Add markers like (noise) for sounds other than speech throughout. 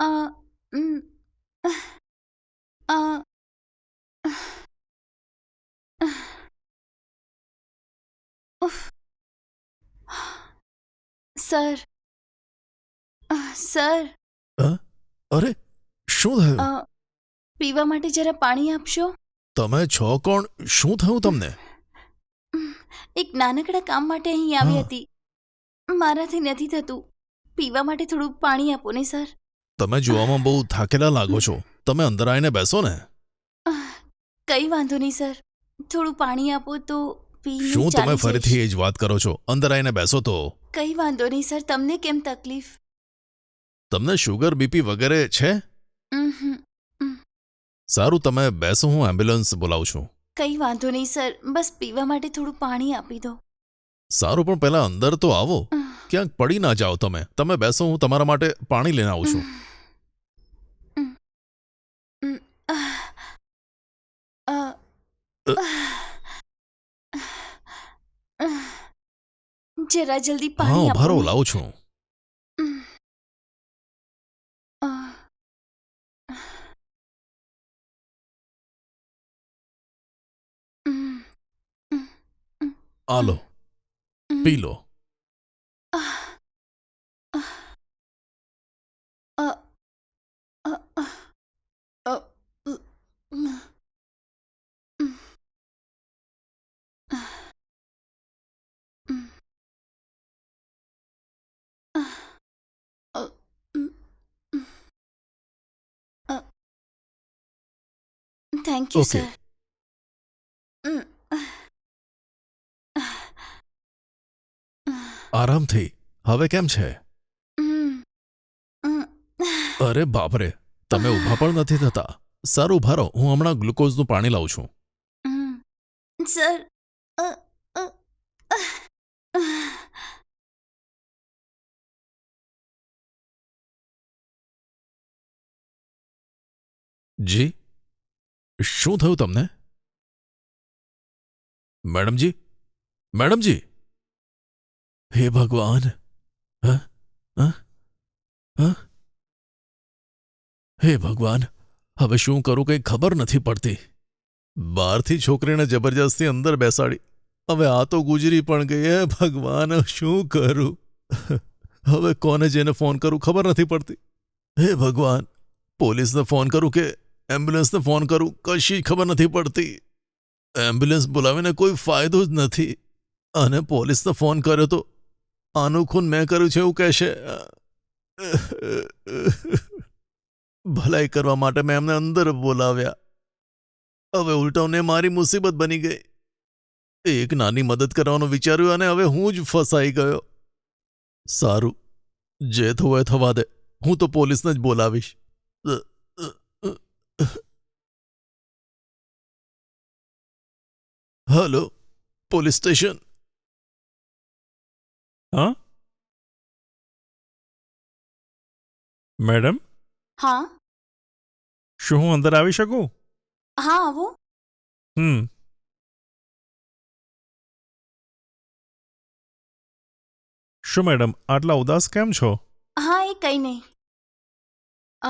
અ ઉમ, અ ઉફ. Sir અ, sir અરે શું થયું? અ, પીવા માટે જરા પાણી આપશો? તમે છો કોણ? શું થયું તમને? એક નાનકડા કામ માટે અહીં આવી હા. હતી. મારાથી નથી થતું. પીવા માટે થોડું પાણી આપો ને સર. તમે જોવામાં બહુ થાકેલા લાગો છો. તમે અંદર આવીને બેસો ને. કઈ વાંધો નહીં સર. થોડું પાણી આપો તો શું તમે ફરીથી એ જ વાત કરો છો? અંદર આવીને બેસો તો. કઈ વાંધો નહીં સર. તમને કેમ તકલીફ? તમને શુગર બીપી વગેરે છે? સારું તમે બેસો હું એમ્બ્યુલન્સ બોલાવું છું. કઈ વાંધો નહીં સર. બસ પીવા માટે થોડું પાણી આપી દો. સારું પણ પહેલા અંદર તો આવો. ક્યાંક પડી ના જાઓ તમે. તમે બેસો હું તમારા માટે પાણી લઈને આવું છું ઉમ, ઉમ, આહ, અ, અ. આહ, જરા જલ્દી પાણી આપો ઉભારો લાવું છું. આલો. પી લો આહ. આહ. અ, અ, અ, અ, ઉ, ઉમ. ઉમ. આહ. ઉમ. આહ. અ, ઉમ, ઉમ. અ. સર ઉમ. આહ. આહ. આરામથી હવે કેમ છે. અરે બાપરે તમે ઊભા પણ નથી થતા સારું ઊભા રહો હું હમણાં ગ્લુકોઝનું પાણી લાવું છું. આહ. જી શું થયું તમને મેડમજી મેડમજી હે ભગવાન હ? હ? હ? હે ભગવાન, હવે શું કરું કંઈ ખબર નથી પડતી બહારથી છોકરીને જબરજસ્તી અંદર બેસાડી હવે આ તો ગુજરી પણ ગઈ, હે ભગવાન, શું કરું હવે કોને જેને ફોન કરું ખબર નથી પડતી હે ભગવાન, પોલીસને ફોન કરું કે એમ્બ્યુલન્સને ફોન કરું, કશી ખબર નથી પડતી. એમ્બ્યુલન્સ બોલાવીને કોઈ ફાયદો જ નથી. અને પોલીસને ફોન કર્યો તો આનું ખૂન મેં કર્યું છે એવું કહેશે ભલાઈ કરવા માટે મેં એમને અંદર બોલાવ્યા. હવે ઉલટાઉને મારી મુસીબત બની ગઈ. એક નાની મદદ કરવાનું વિચાર્યું અને હવે હું જ ફસાઈ ગયો. સારું, જે થવું એ થવા દે. હું તો પોલીસને જ બોલાવીશ. હલો પોલીસ સ્ટેશન હા મેડમ હા શું હું અંદર આવી શકું? હા આવો. હમ. શું મેડમ આટલા ઉદાસ કેમ છો? હા એ કંઈ નહીં. અ,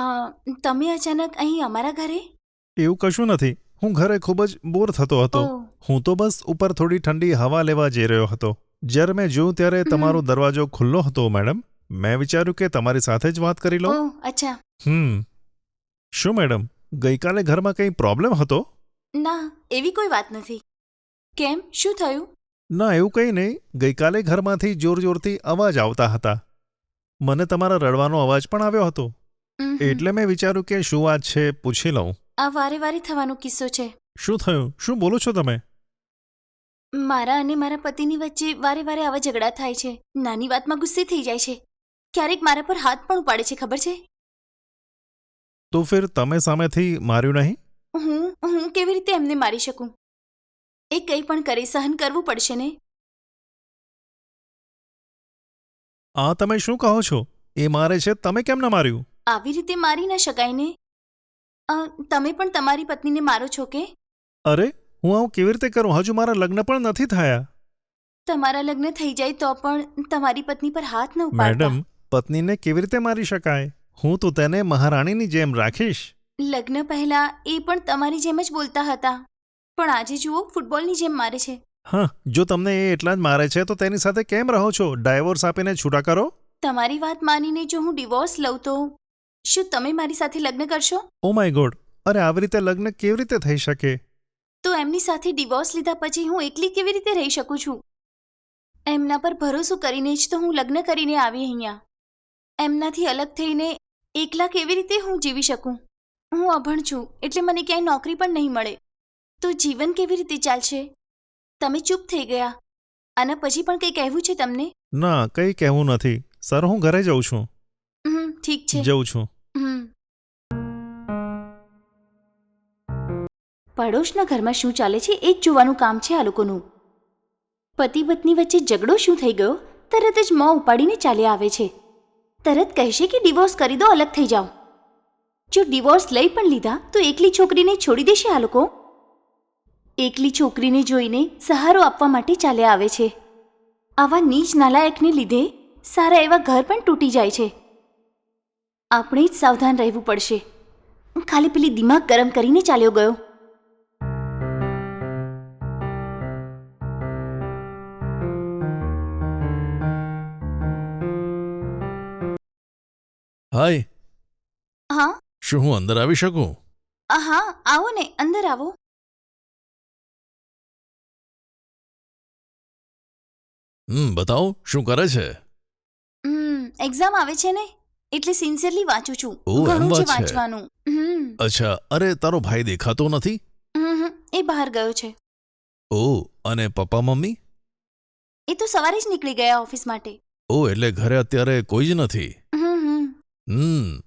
તમે અચાનક અહીં અમારા ઘરે? એવું કશું નથી. હું ઘરે ખૂબ જ બોર થતો હતો. ઓહ, હું તો બસ ઉપર થોડી ઠંડી હવા લેવા જઈ રહ્યો હતો. જ્યારે મેં જોયું ત્યારે હમ. તમારો દરવાજો ખુલ્લો હતો મેડમ. મેં વિચાર્યું કે તમારી સાથે જ વાત કરી લઉં. ઓહ અચ્છા. હમ. શું મેડમ? ગઈકાલે ઘરમાં કંઈ પ્રોબ્લેમ હતો? ના એવી કોઈ વાત નથી. કેમ? શું થયું? ના એવું કંઈ નહીં. ગઈકાલે ઘરમાંથી જોર જોરથી અવાજ આવતા હતા. મને તમારા રડવાનો અવાજ પણ આવ્યો હતો. એટલે મેં વિચાર્યું કે શું વાત છે પૂછી લઉં. આ વારે વારે થવાનો કિસ્સો છે. શું થયું? શું બોલો છો તમે? મારા અને મારા પતિની વચ્ચે વારે વારે આવા ઝઘડા થાય છે. નાની વાતમાં ગુસ્સે થઈ જાય છે. ક્યારેક મારા પર હાથ પણ ઉપાડે છે ખબર છે? તો ફિર તમે સામેથી માર્યું નહીં? હું હું કેવી રીતે એમને મારી શકું? એ કંઈ પણ કરે સહન કરવું પડશે ને? આ તમે શું કહો છો? એ મારે છે તમે કેમ ન માર્યું? આવી રીતે મારી ન શકાય ને? તમે પણ તમારી પત્નીને મારો છો કે? અરે હું આવું કેવી રીતે કરું? હજુ મારા લગ્ન પણ નથી થયા. તમારા લગ્ન થઈ જાય તો પણ તમારી પત્ની પર હાથ ન ઉપાડતા. મેડમ પત્નીને કેવી રીતે મારી શકાય? હું તો તેને મહારાણીની જેમ રાખીશ. લગ્ન પહેલા એ પણ તમારી જેમ જ બોલતા હતા. પણ આજે જુઓ ફૂટબોલની જેમ મારે છે. હા જો તમને એ એટલા જ મારે છે તો તેની સાથે કેમ રહો છો? ડાયવોર્સ આપીને છૂટા કરો? તમારી વાત માનીને જો હું ડિવોર્સ લઉં તો? શું તમે મારી સાથે લગ્ન કરશો? ઓ માય ગોડ અરે આવી રીતે લગ્ન કેવી રીતે થઈ શકે? તો એમની સાથે ડિવોર્સ લીધા પછી હું એકલી કેવી રીતે રહી શકું છું? એમના પર ભરોસો કરીને જ તો હું લગ્ન કરીને આવી અહીંયા. એમનાથી અલગ થઈને એકલા કેવી રીતે હું જીવી શકું? હું અભણ છું એટલે મને ક્યાંય નોકરી પણ નહીં મળે. તો જીવન કેવી રીતે ચાલશે? તમે ચૂપ થઈ ગયા. આના પછી પણ કંઈ કહેવું છે તમને? ના કંઈ કહેવું નથી. સર હું ઘરે જઉં છું. ઠીક છે. જઉં છું. હમ. પડોશના ઘરમાં શું ચાલે છે એ જ જોવાનું કામ છે આ લોકોનું. પતિ પત્ની વચ્ચે ઝઘડો શું થઈ ગયો? તરત જ મોં ઉપાડીને ચાલ્યા આવે છે. તરત કહેશે કે ડિવોર્સ કરી દો અલગ થઈ જાઓ. જો ડિવોર્સ લઈ પણ લીધા તો એકલી છોકરીને છોડી દેશે આ લોકો? એકલી છોકરીને જોઈને સહારો આપવા માટે ચાલ્યા આવે છે. આવા નીચ નાલાયકને લીધે સારા એવા ઘર પણ તૂટી જાય છે. આપણે જ સાવધાન રહેવું પડશે. ખાલી પેલી દિમાગ ગરમ કરીને ચાલ્યો ગયો. હાય. હા? શું હું અંદર આવી શકું? હા આવો ને અંદર આવો. હમ બતાવો શું કરે છે? હમ એક્ઝામ આવે છે ને? એટલે સિન્સિયરલી વાંચું છું. એમ ઘણું છે વાત છે. વાંચવાનું. હમ. અચ્છા અરે તારો ભાઈ દેખાતો નથી? હમ, હમ, એ બહાર ગયો છે. ઓ અને પપ્પા મમ્મી? એ તો સવારે જ નીકળી ગયા ઓફિસ માટે. ઓ એટલે ઘરે અત્યારે કોઈ જ નથી? હમ હમ. હમ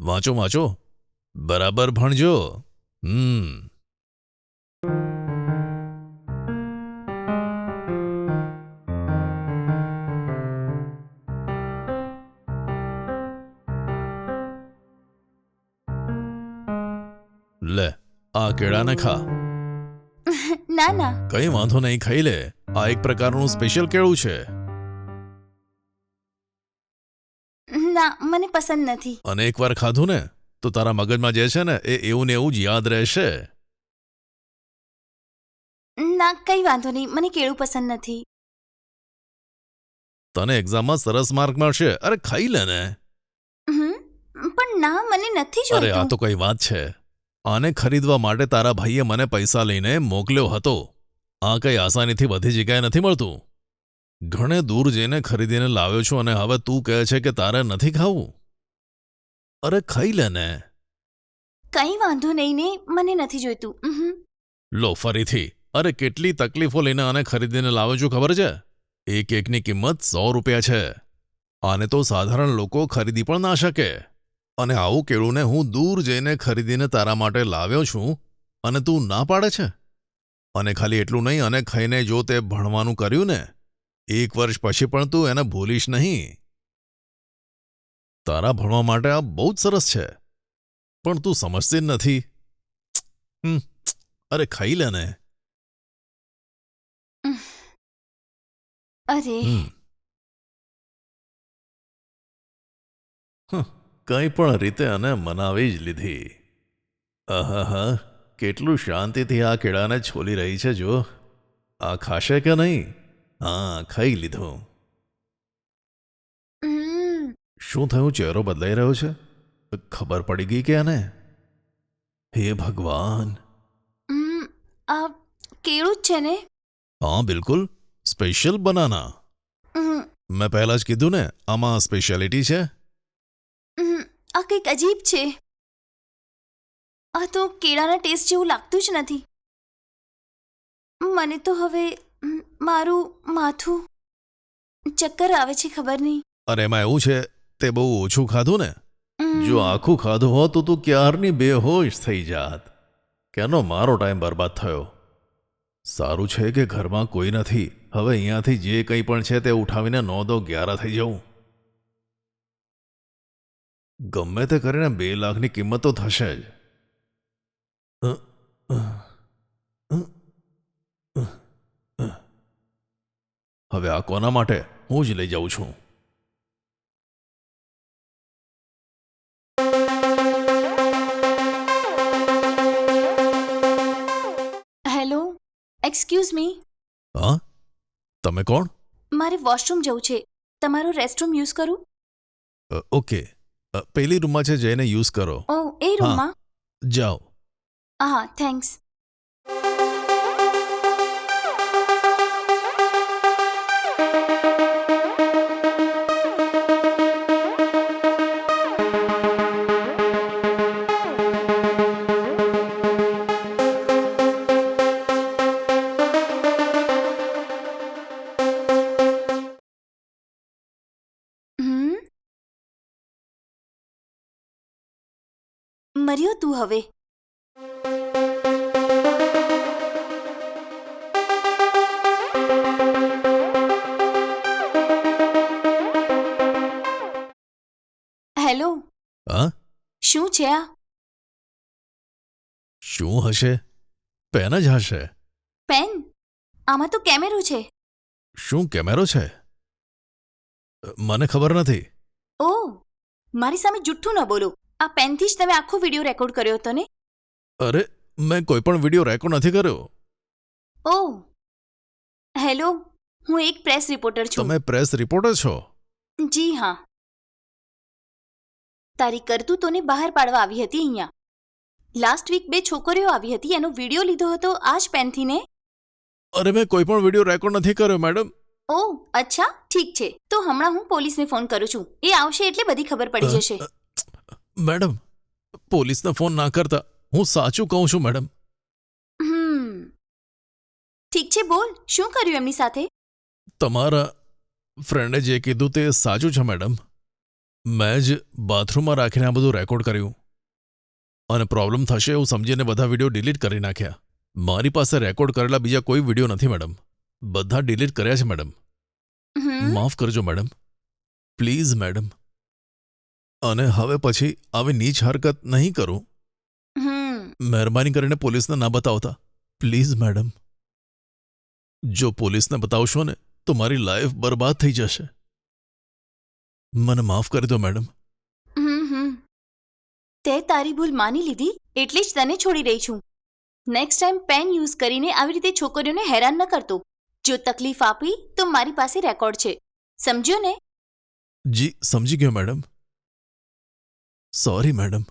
વાંચો વાંચો. બરાબર ભણજો. હમ. લે આ કેળાને ખા. (laughs) ના ના. કઈ વાંધો નહીં ખાઈ લે. આ એક પ્રકારનું સ્પેશિયલ કેળું છે. ના મને પસંદ નથી. અને એકવાર ખાધું ને તો તારા મગજમાં જે છે ને એ એવું ને એવું જ યાદ રહેશે. ના કઈ વાંધો નહીં મને કેળું પસંદ નથી. તને એક્ઝામમાં સરસ માર્ક મળશે. અરે ખાઈ લે ને. પણ ના મને નથી અરે આ તો કઈ વાત છે. આને ખરીદવા માટે તારા ભાઈએ મને પૈસા લઈને મોકલ્યો હતો. આ કંઈ આસાનીથી બધી જગ્યાએ નથી મળતું. ઘણે દૂર જઈને ખરીદીને લાવ્યો છું અને હવે તું કહે છે કે તારે નથી ખાવું? અરે ખાઈ લે ને. કઈ વાંધો નહીં ને મને નથી જોઈતું. લો ફરીથી. અરે કેટલી તકલીફો લઈને આને ખરીદીને લાવ્યો છું ખબર છે? એક એકની કિંમત સો રૂપિયા છે. આને તો સાધારણ લોકો ખરીદી પણ ના શકે. અને આવું કેળુંને હું દૂર જઈને ખરીદીને તારા માટે લાવ્યો છું અને તું ના પાડે છે? અને ખાલી એટલું નહીં અને ખાઈને જો તે ભણવાનું કર્યું ને એક વર્ષ પછી પણ તું એને ભૂલીશ નહીં. તારા ભણવા માટે આ બહુ જ સરસ છે. પણ તું સમજતી જ નથી. અરે ખાઈ લે ને. અરે. કંઈ પણ રીતે આને મનાવી જ લીધી. આહાહા કેટલું શાંતિથી આ કેળાને છોલી રહી છે જો આ ખાશે કે નહીં? હા ખાઈ લીધું. શું થયું? ચહેરો બદલાઈ રહ્યો છે? ખબર પડી ગઈ કે આને હે ભગવાન. આ કેળું જ છે ને? હા બિલકુલ. Special banana. મેં પહેલા જ કીધું ને આમાં સ્પેશિયાલિટી છે. આ કંઈક અજીબ છે. આ તો કેળાના ટેસ્ટ જેવું લાગતું જ નથી. મને તો હવે મારું માથું ચક્કર આવે છે ખબર નહીં. અરે એમાં એવું છે તે બહુ ઓછું ખાધું ને? જો આખું ખાધું હોત તો તું ક્યારની બેહોશ થઈ જાત? કેનો મારો ટાઈમ બરબાદ થયો? સારું છે કે ઘરમાં કોઈ નથી. હવે અહીંયાથી જે કંઈ પણ છે તે ઉઠાવીને નોંધો દો ગ્યારા થઈ જાઉં ગમે તે કરીને બે લાખની કિંમત તો થશે જ. હવે આ કોના માટે? હું જ લઈ જાઉં છું. Hello excuse me. હા? તમે કોણ? મારે વોશરૂમ જવું છે. તમારો રેસ્ટરૂમ યુઝ કરું? ઓકે. પેલી રૂમમાં છે જઈને યુઝ કરો. ઓ એ રૂમમાં? જાઓ. હા થેન્ક્સ. મર્યો તું હવે? હેલો હા? શું છે આ? શું હશે? પેન જ હશે. પેન? આમાં તો કેમેરો છે. શું કેમેરો છે? મને ખબર નથી. ઓ મારી સામે જુઠ્ઠું ન બોલો. આ પેનથી જ તમે આખો વીડિયો રેકોર્ડ કર્યો હતો ને? અરે મેં કોઈ પણ વીડિયો રેકોર્ડ નથી કર્યો. ઓ હેલો હું એક પ્રેસ રિપોર્ટર છું. તમે પ્રેસ રિપોર્ટર છો? જી હા. તારી કરતૂતોને બહાર પાડવા આવી હતી અહીંયા. લાસ્ટ વીક બે છોકરીઓ આવી હતી એનો વીડિયો લીધો હતો આ જ પેનથી ને? અરે મેં કોઈ પણ વીડિયો રેકોર્ડ નથી કર્યો મેડમ. ઓ અચ્છા ઠીક છે. તો હમણાં હું પોલીસને ફોન કરું છું. એ આવશે એટલે બધી ખબર પડી જશે. મેડમ પોલીસને ફોન ના કરતા હું સાચું કહું છું મેડમ હમ ઠીક છે બોલ શું કર્યું એમની સાથે તમારા ફ્રેન્ડે જે કીધું તે સાચું છે મેડમ મેં જ બાથરૂમમાં રાખીને આ બધું રેકોર્ડ કર્યું અને પ્રોબ્લેમ થશે એવું સમજીને બધા વીડિયો ડિલીટ કરી નાખ્યા મારી પાસે રેકોર્ડ કરેલા બીજા કોઈ વીડિયો નથી મેડમ બધા ડિલીટ કર્યા છે મેડમ હમ માફ કરજો મેડમ પ્લીઝ મેડમ અને હવે પછી આવી નીચ હરકત નહીં કરું? મહેરબાની કરીને પોલીસને ના બતાવતા. Please madam. જો પોલીસને બતાવશો ને તો મારી લાઈફ બરબાદ થઈ જશે. મને માફ કરી દો મેડમ. તે તારી ભૂલ માની લીધી એટલે જ તને છોડી રહી છું. નેક્સ્ટ ટાઈમ પેન યુઝ કરીને આવી રીતે છોકરીઓને હેરાન ન કરતો. જો તકલીફ આપી તો મારી પાસે રેકોર્ડ છે. સમજ્યો ને? જી સમજી ગયો મેડમ. Sorry madam